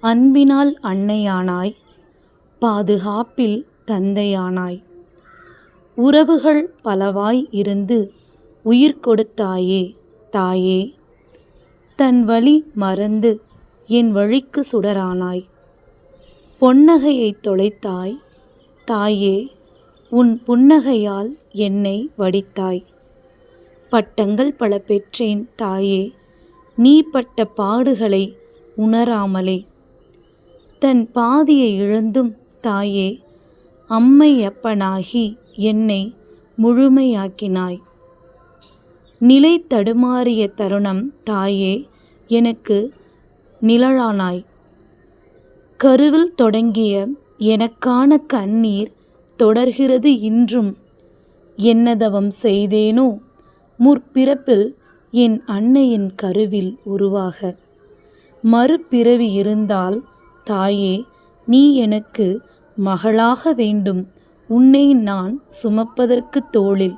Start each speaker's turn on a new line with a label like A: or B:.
A: அன்பினால் அன்னையானாய் பாதுகாப்பில் தந்தையானாய். உறவுகள் பலவாய் இருந்து உயிர் கொடுத்தாயே தாயே. தன் வழி மறந்து என் வழிக்கு சுடரானாய். பொன்னகையை தொலைத்தாய் தாயே உன் புன்னகையால் என்னை வடித்தாய். பட்டங்கள் பல பெற்றேன் தாயே. நீ பட்ட பாடுகளை உணராமலே. தன் பாதியை இழந்தும் தாயே அம்மையப்பனாகி என்னை முழுமையாக்கினாய். நிலை தடுமாறிய தருணம் தாயே எனக்கு நிழலானாய். கருவில் தொடங்கிய எனக்கான கண்ணீர் தொடர்கிறது இன்றும். என்னதவம் செய்தேனோ முற்பிறப்பில் என் அன்னையின் கருவில் உருவாக. மறுபிறவி இருந்தால் தாயே நீ எனக்கு மகளாக வேண்டும். உன்னை நான் சுமப்பதற்கு தோளில்